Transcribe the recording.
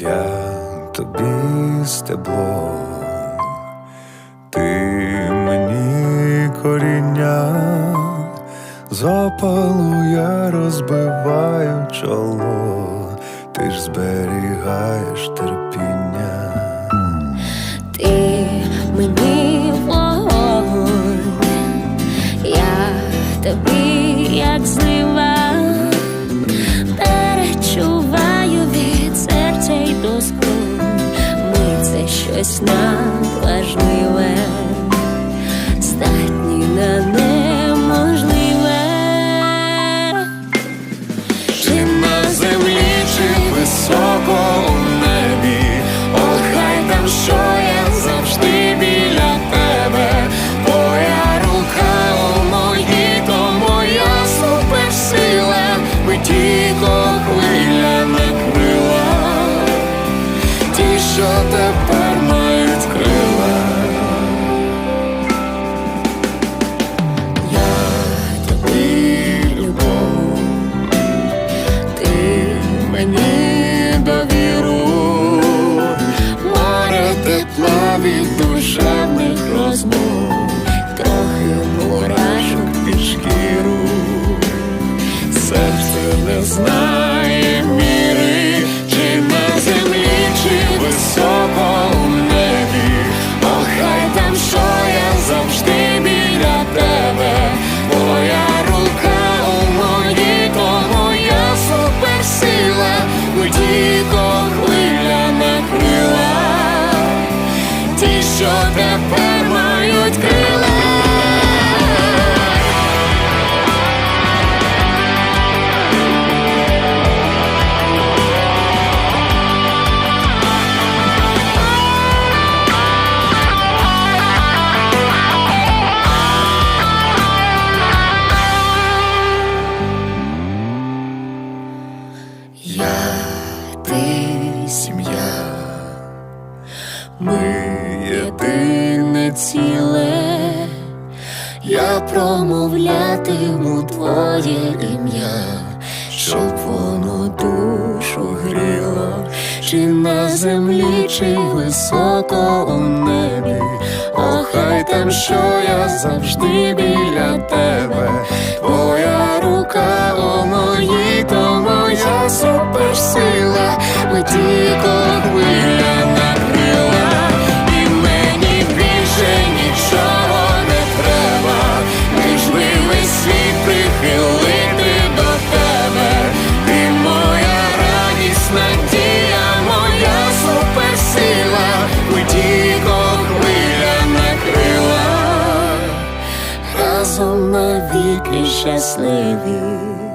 Я тобі стебло, ти мені коріння, з опалу я розбиваю чоло, ти ж зберігаєш терпіння. Ти мені вогонь, я тобі як злива, щось надважливе, здатні на неможливе. Чи на землі, чи високо у небі, О, хай там що я завжди біля тебе, Твоя рука у моїй, то моя суперсила, Митіко хвиля накрила, ті, що тепер від душевних розмов, трохи мурашок під шкіру, серце не знає ми єдине ціле, я промовлятиму твоє ім'я, щоб воно душу гріло, чи на землі, чи високо у небі, О, хай там що я завжди біля тебе, твоя рука у моїй, то моя ми Capriciously